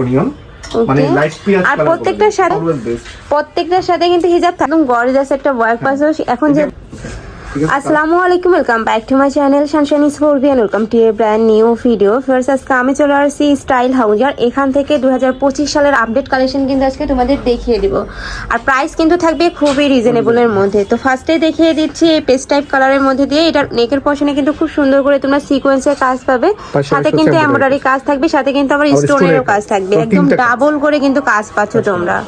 Onion মানে light পিয়াজ আর প্রত্যেকটার সাথে প্রত্যেকটার সাথে কিন্তু হিজাব থাকে একদম গর্জাস একটা ওয়ার্ক পাস এখন যে আসসালামু আলাইকুম welcome back to my channel sunshine scorpion welcome to a brand new video first আজকে আমি চলে আসছি স্টাইল হাউজার এখান থেকে দুই হাজার পঁচিশ সালের আপডেট কালেকশন কিন্তু আজকে তোমাদের দেখিয়ে দিব। আর প্রাইস কিন্তু থাকবে খুবই রিজনেবলের মধ্যে। তো ফার্স্টে দেখিয়ে দিচ্ছি এই পেস্ট টাইপ কালারের মধ্যে দিয়ে। এটার নেকের পশনে কিন্তু খুব সুন্দর করে তোমরা সিকোয়েন্সের কাজ পাবে। সাথে কিন্তু এমব্রয়ডারি কাজ থাকবে সাথে কিন্তু আবার স্টোনেরও কাজ কাজ। থাকবে। একদম ডাবল করে কিন্তু কাজ পাচ্ছ তোমরা।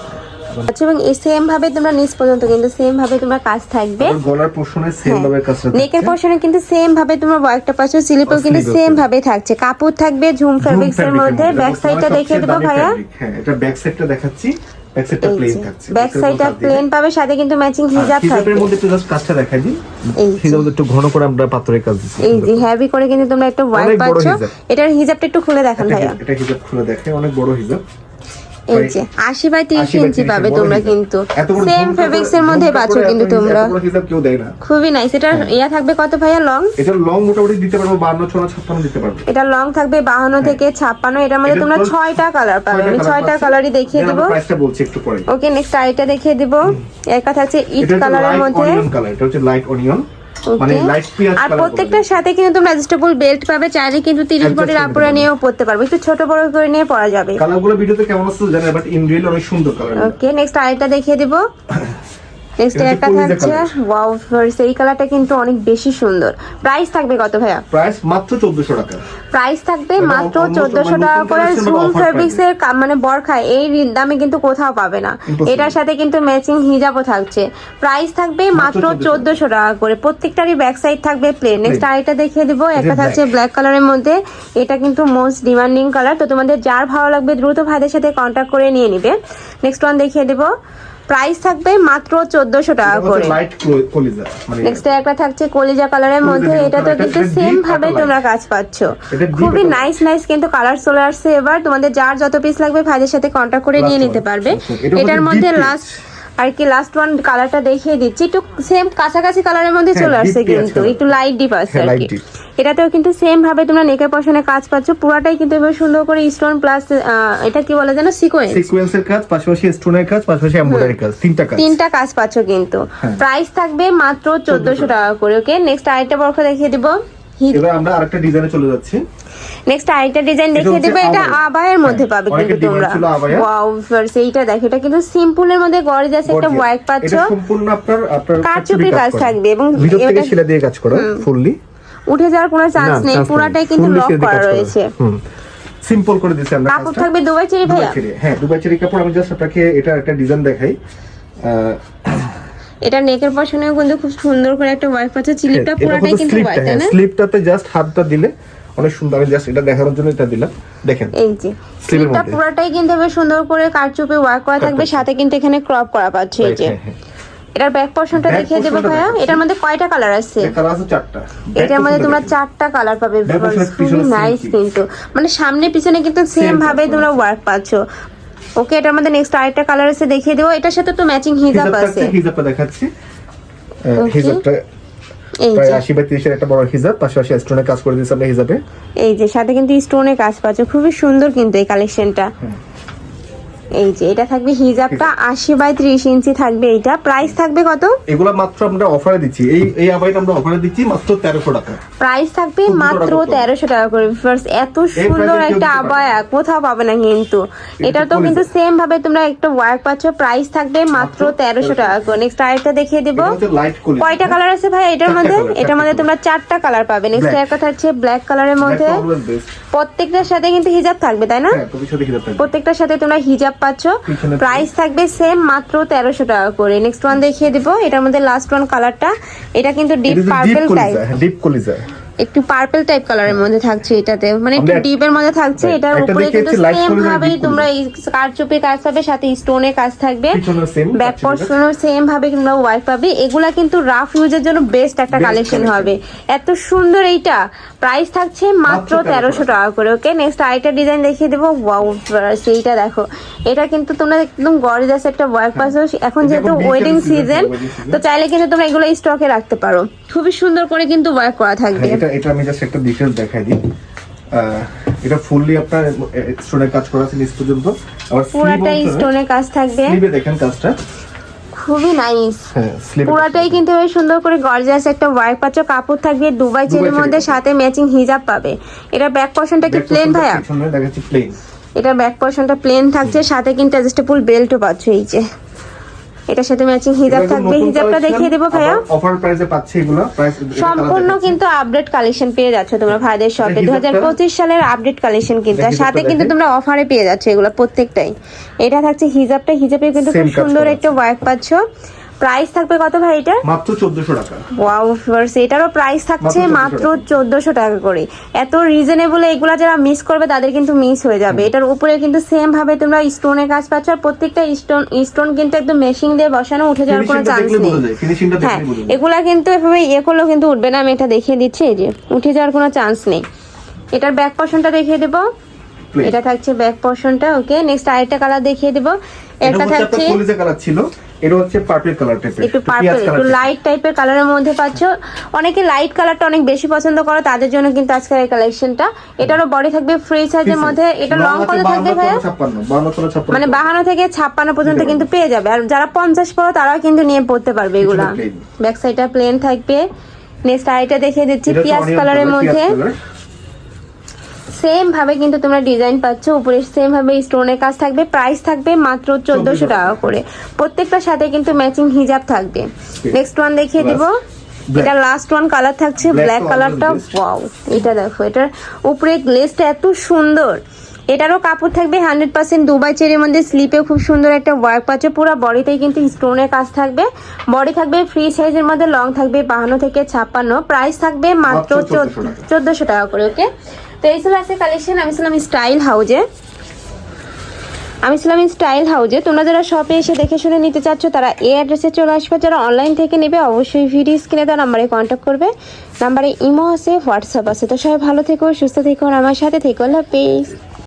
আচ্ছা এবং এই সেম ভাবে তোমরা নিচ পর্যন্ত কিন্তু সেম ভাবে তোমরা কাজ থাকবে। গলার পোর্শনে সেম ভাবে কাজটা নেকের পশনে কিন্তু সেম ভাবে তোমার ওয়ার্কটা পাচ্ছ স্লিপও কিন্তু সেম ভাবে থাকছে। কাপড় থাকবে ঝুম ফেব্রিক্স এর মধ্যে। ব্যাক সাইডটা দেখিয়ে দেবো ভাইয়া। হ্যাঁ এটা ব্যাক সাইডটা দেখাচ্ছি। ব্যাক সাইডটা প্লেন থাকছে। ব্যাক সাইডটা প্লেন পাবে সাথে কিন্তু ম্যাচিং হিজাব থাকবে। হিজাবের মধ্যে একটু জাস্ট কাজটা দেখাই দিই। এই যে। হিজাবের একটু ঘন করে আমরা পাথরের কাজ দিচ্ছি। এই যে হেভি করে কিন্তু তোমরা একটা ওয়ার্ক পাচ্ছ। এটার হিজাবটা একটু খুলে দেখান ভাইয়া। এটা হিজাব খুলে দেখে অনেক বড় হিজাব এই যে আশি বাই তিরিশ ইঞ্চি পাবে তোমরা কিন্তু। সেম ফেব্রিক্স এর মধ্যে পাচ্ছ কিন্তু তোমরা। খুবই নাইস এটা ইয়া থাকবে কত ভাইয়া? লং এটা লং মোটামুটি দিতে পারব বান্ন ছড়া ছাপ্পান্ন দিতে পারব। এটা লং থাকবে বাহান্ন থেকে ছাপ্পান্ন। এটার মধ্যে তোমরা ছয়টা কালার পাবে। আমি ছয়টা কালারই দেখিয়ে দেবো। প্রাইসটা বলছি একটু পরে। ওকে নেক্সট আরেকটা দেখিয়ে দিব। একটা থাকছে ইট কালারের মধ্যে। এটা হচ্ছে লাইট অনিয়ন মানে লাইট পিয়াজ আর প্রত্যেকটার সাথে কিন্তু তোমরা অ্যাডজাস্টেবল বেল্ট পাবে চাইলে কিন্তু তিরিশ বডির আপুরা নিয়েও পড়তে পারবে। একটু ছোট বড় করে নিয়ে পড়া যাবে। কালারগুলো ভিডিওতে কেমন আসছে জানি বাট ইন রিয়েল অনেক সুন্দর কালার ওকে নেক্সট আরেকটা দেখিয়ে দিব। নেক্সট একটা থাকছে। ওয়াও এই কালারটা কিন্তু অনেক বেশি সুন্দর। প্রাইস থাকবে কত ভাইয়া? প্রাইস মাত্র 1400 টাকা। প্রাইস থাকবে মাত্র almost চোদ্দশো মানে টাকা করে বা ফেব্রিক্স এর মানে বরখায় এই দামে কিন্তু কোথাও পাবে না। এটার সাথে কিন্তু ম্যাচিং হিজাবও থাকছে। প্রাইস থাকবে মাত্র 1400 টাকা করে। প্রত্যেকটারই ব্যাক সাইড থাকবে প্লেন নেক্সট আরেকটা দেখিয়ে দিব। একটা থাকছে ব্ল্যাক কালারের মধ্যে। এটা কিন্তু মোস্ট ডিমান্ডিং কালার তো তোমাদের যার ভালো লাগবে দ্রুত ভাইদের সাথে কন্ট্যাক্ট করে নিয়ে নিবে। নেক্সট ওয়ান দেখিয়ে দিব। প্রাইস থাকবে মাত্র চোদ্দশো টাকা করে। কলিজা মানে নেক্সট একটা থাকছে কলিজা কালারের মধ্যে এটা তো কিন্তু সেম ভাবে তোমরা কাজ পাচ্ছ। খুবই নাইস নাইস কিন্তু কালার চলে আসছে এবার। তোমাদের যার যত পিস লাগবে ভাইদের সাথে কন্ট্যাক্ট করে নিয়ে নিতে পারবে। এটার মধ্যে লাস্ট আর কি লাস্ট ওয়ান কালারটা দেখিয়ে দিচ্ছি। একটু সেম কাছাকাছি কালারের মধ্যে হ্যাঁ, চলে আসছে কিন্তু একটু লাইট ডিপ আসছে হ্যাঁ, আর কি। এটাতেও কিন্তু সেম ভাবে তোমরা নেকের পশনে কাজ পাচ্ছ। পুরাটাই কিন্তু এবার সুন্দর করে স্টোন প্লাস এটা কি বলে যেন? সিকোয়েন্স সিকোয়েন্সের কাজ পাশাপাশি স্টোনের কাজ পাশাপাশি এমব্রয়ডারি কাজ। তিনটা কাজ। তিনটা কাজ পাচ্ছ কিন্তু। হ্যাঁ। প্রাইস থাকবে মাত্র চোদ্দশো টাকা। করে ওকে নেক্সট আরেকটা বরখা দেখিয়ে দিব। এবার আমরা আরেকটা ডিজাইনে চলে যাচ্ছি। নেক্সট আরেকটা ডিজাইন দেখিয়ে দেবো এটা আবায়ের মধ্যে পাবে কিন্তু তোমরা। ওয়াও সেইটা দেখো এটা কিন্তু সিম্পলের মধ্যে গর্জিয়াস একটা। ওয়ার্ক পাচ্ছ এটা সম্পূর্ণ আপনার আপনার কারচুপি কাজ থাকবে এবং ভিতর থেকে শিলা দিয়ে কাজ করা ফুললি উঠে যাওয়ার কোনো চান্স নেই পুরাটাই কিন্তু লক করা রয়েছে। সিম্পল করে দিয়েছি আমরা কাপড় থাকবে দুবাই চেরি ভাইয়া। হ্যাঁ দুবাই চেরি কাপড় আমি জাস্ট আপনাকে এটা একটা ডিজাইন দেখাই। এটা নেকের পশনেও কিন্তু খুব সুন্দর করে একটা ওয়ার্ক পাচ্ছ চিলিপটা এটা পুরাটাই কিন্তু স্লিপটা তাই হ্যাঁ না? স্লিপটাতে জাস্ট হাতটা দিলে অনেক সুন্দর আমি জাস্ট এটা দেখানোর জন্য এটা দিলাম। দেখেন এই যে স্লিপটা। পুরাটাই কিন্তু বেশ সুন্দর করে কারচুপি ওয়ার্ক করা থাকবে সাথে কিন্তু এখানে ক্রপ করা পাচ্ছ এই যে। হ্যাঁ, হ্যাঁ। এটার ব্যাক পোর্শনটা দেখিয়ে দেবো ভাইয়া। এটার মধ্যে কয়টা কালার আছে? এখানে আছে চারটা। এটার মধ্যে তোমরা চারটা কালার পাবে নাইস কিন্তু। মানে সামনে পিছনে কিন্তু সেম ভাবে তোমরা ওয়ার্ক পাচ্ছ। ওকে এটা আমাদের নেক্সট আরেকটা কালার আছে দেখিয়ে দেবো। এটার সাথে তো ম্যাচিং হিজাব আছে। হিজাবটা দেখাচ্ছি। হিজাবটা এই যে। সাথে কিন্তু স্টোনে কাজ পাচ্ছে। খুবই সুন্দর কিন্তু এই কালেকশনটা এই যে এটা থাকবে হিজাবটা আশি বাই ত্রিশ ইঞ্চি থাকবে এইটা। প্রাইস থাকবে কত? এগুলো মাত্র আমরা অফারে দিচ্ছি। এই এই আবাইটা আমরা অফারে দিচ্ছি মাত্র তেরোশো টাকা। প্রাইস থাকবে মাত্র তেরোশো টাকা করে। First, এত সুন্দর একটা আবায়া কোথাও পাবে না কিন্তু। এটা তো কিন্তু। সেম ভাবে তোমরা একটা ওয়ার্ক পাচ্ছ। প্রাইস থাকবে মাত্র তেরোশো টাকা করে। নেক্সট আরেকটা দেখিয়ে দিব। এটা কয়টা কালার আছে ভাই এটার মধ্যে? এটার মধ্যে তোমরা চারটা কালার পাবে। নেক্সট. একটা থাকছে ব্ল্যাক কালারের মধ্যে। প্রত্যেকটার সাথে কিন্তু হিজাব থাকবে তাই না? হ্যাঁ প্রত্যেকটার সাথে তোমরা হিজাব পাচ্ছ। প্রাইস থাকবে সেম মাত্র তেরোশো টাকা করে। নেক্সট ওয়ান দেখিয়ে দিব। এটার মধ্যে লাস্ট ওয়ান কালারটা এটা কিন্তু ডিপ পার্পল টাইপ ডিপ কলিজা। একটু পার্পল টাইপ কালারের মধ্যে থাকছে এটাতে। মানে একটু ডিপের মধ্যে থাকছে এটার উপরে কিন্তু সেম deep তোমরা এই কারচুপির কাজ পাবে সাথে স্টোনের কাজ থাকবে ব্যাক। পোর্শনও সেম ভাবে তোমরা ওয়ার্ক পাবে। এগুলা কিন্তু রাফ ইউজের জন্য বেস্ট একটা কালেকশন হবে। এত সুন্দর এইটা। প্রাইস থাকছে মাত্র তেরোশো টাকা। করে ওকে নেক্সট আরেকটা ডিজাইন দেখিয়ে দেবো। ওয়াও সেইটা দেখো। এটা কিন্তু তোমরা একদম গর্জাস একটা ওয়ার্ক পাচ্ছ এখন যেহেতু ওয়েডিং সিজন তো চাইলে কিন্তু তোমরা এগুলো স্টকে রাখতে পারো। খুবই সুন্দর করে কিন্তু ওয়ার্ক করা থাকবে। হ্যাঁ এটা আমি জাস্ট একটা ডিটেলস দেখাই দিই। এটা ফুললি আপনার স্টোনের কাজ করা আছে নিচ পর্যন্ত। আবার পুরাটাই স্টোনের কাজ থাকবে। স্লিভে দেখেন কাজটা। খুবই নাইস হ্যাঁ পুরাটাই কিন্তু বেশ সুন্দর করে গর্জিয়াস একটা ওয়ার্ক পাচ্ছ। কাপড় থাকবে দুবাই চেরির মধ্যে সাথে ম্যাচিং হিজাব পাবে। এটা ব্যাক পোর্শনটা কি প্লেন ভাইয়া? দেখাচ্ছি প্লেন এটা ব্যাক পোর্শনটা প্লেন থাকছে সাথে কিন্তু অ্যাডজাস্টেবল বেল্টও পাচ্ছ এই যে। এটার সাথে ম্যাচিং হিজাব থাকবে। হিজাবটা দেখিয়ে দেবো ভাইয়া। অফার প্রাইসে পাচ্ছে এগুলো। প্রাইস সম্পূর্ণ কিন্তু আপডেট কালেকশন পেয়ে যাচ্ছে তোমরা ভাইদের শপে দু হাজার পঁচিশ সালের আপডেট কালেকশন কিন্তু। আর সাথে কিন্তু। তোমরা অফারে পেয়ে যাচ্ছে এগুলো প্রত্যেকটাই। এটা থাকছে হিজাবটা। হিজাবে কিন্তু খুব সুন্দর একটা ওয়াইফ পাচ্ছ। প্রাইস থাকবে কত ভাই এটা মাত্র 1400 টাকা। ওয়াও ফার্স এটারও প্রাইস থাকছে মাত্র মাত্র 1400 চোদ্দশো টাকা করে। এত রিজনেবল এগুলা যারা মিস করবে তাদের কিন্তু মিস হয়ে যাবে। এটার উপরে কিন্তু সেম ভাবে তোমরা স্টোনের কাজ পাচ্ছ আর প্রত্যেকটা স্টোন স্টোন কিন্তু একদম মেশিং দিয়ে বসানো উঠে যাওয়ার কোনো চান্স নেই। হ্যাঁ এগুলা কিন্তু এভাবে ইয়ে করলেও কিন্তু উঠবে না আমি এটা দেখিয়ে দিচ্ছি এই যে উঠে যাওয়ার কোনো চান্স নেই। এটার ব্যাক পোর্শনটা দেখিয়ে দেবো। এটা থাকছে ব্যাক পোর্শনটা ওকে নেক্সট আরেকটা কালার দেখিয়ে দেবো। এটা একটা থাকছে কালার ছিল। এটা হচ্ছে পার্পল কালার টাইপের একটু পার্পল একটু লাইট টাইপের কালারের মধ্যে পাচ্ছ। অনেকে লাইট কালারটা অনেক বেশি পছন্দ করে তাদের জন্য কিন্তু আজকের এই কালেকশনটা এটারও বডি থাকবে ফ্রি সাইজের মধ্যে। এটা লং কত থাকবে ভাইয়া? মানে বাহানো থেকে ছাপ্পান্ন পর্যন্ত কিন্তু পেয়ে যাবে। আর যারা পঞ্চাশ পড়ো তারাও কিন্তু নিয়ে পড়তে পারবে এগুলা। ব্যাক সাইডটা প্লেন থাকবে। নেক্সট আইটা দেখিয়ে দিচ্ছি পিয়াজ কালারের মধ্যে। সেম ভাবে কিন্তু তোমরা ডিজাইন পাচ্ছ। উপরে সেম ভাবে স্টোনের কাজ থাকবে। প্রাইস থাকবে মাত্র চোদ্দশো টাকা করে। প্রত্যেকটার সাথে কিন্তু ম্যাচিং হিজাব থাকবে। নেক্সট ওয়ান দেখিয়ে দিব। এটা লাস্ট ওয়ান কালার থাকছে। ব্ল্যাক কালারটা ওয়াও এটা দেখো এটার উপরে গ্লেসটা এত সুন্দর। এটারও কাপড় থাকবে হান্ড্রেড পার্সেন্ট দুবাই চেরির মধ্যে। স্লিপে খুব সুন্দর একটা ওয়ার্ক পাচ্ছে। পুরো বডিতেই কিন্তু স্টোনের কাজ থাকবে। বডি থাকবে ফ্রি সাইজের মধ্যে লং থাকবে বাহান্ন থেকে ছাপ্পান্ন। প্রাইস থাকবে মাত্র মাত্র 1400 টাকা। চোদ্দশো টাকা করে ওকে তো এই ছিল কালেকশন আমি ছিলাম স্টাইল হাউজে আমি ছিলাম স্টাইল হাউজে তোমরা যারা শপে এসে দেখে শুনে নিতে চাচ্ছ, তারা এই অ্যাড্রেসে চলে আসবে। যারা অনলাইন থেকে নেবে, অবশ্যই ভিডিও স্ক্রিনে তার নাম্বারে কন্ট্যাক্ট করবে। নাম্বারে ইমো আছে হোয়াটসঅ্যাপ আছে। তো সবাই ভালো থেকো, সুস্থ থেকো আমার সাথে থেকো। আল্লাহ হাফেজ।